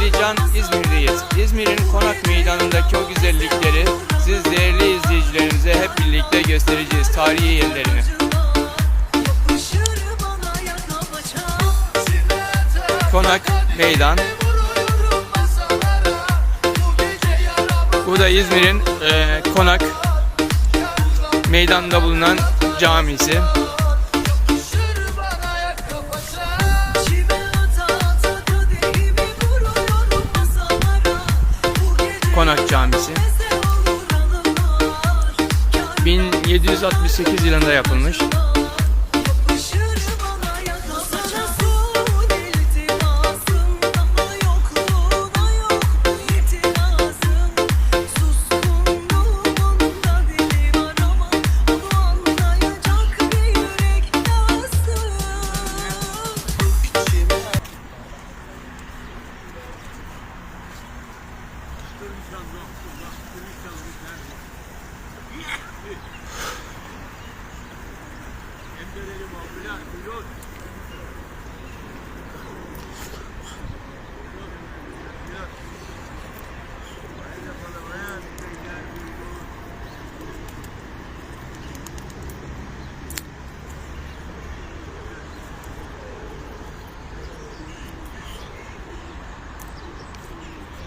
Alican İzmir'deyiz. İzmir'in Konak Meydanı'ndaki o güzellikleri siz değerli izleyicilerimize hep birlikte göstereceğiz tarihi yerlerini. Konak Meydan. Bu da İzmir'in e, Konak Meydanı'nda bulunan camisi. Konak Camisi. meze olur anılar Kâr 1768 yılında yapılmış.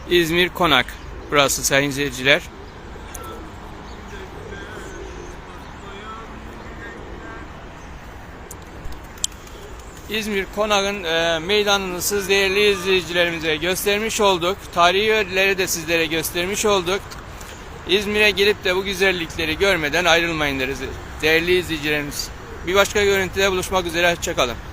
İzmir Konak. Burası sayın izleyiciler. İzmir Konak'ın e, meydanını siz değerli izleyicilerimize göstermiş olduk. Tarihi yerleri de sizlere göstermiş olduk. İzmir'e gelip de bu güzellikleri görmeden ayrılmayın deriz değerli izleyicilerimiz. Bir başka görüntüde buluşmak üzere. Hoşçakalın.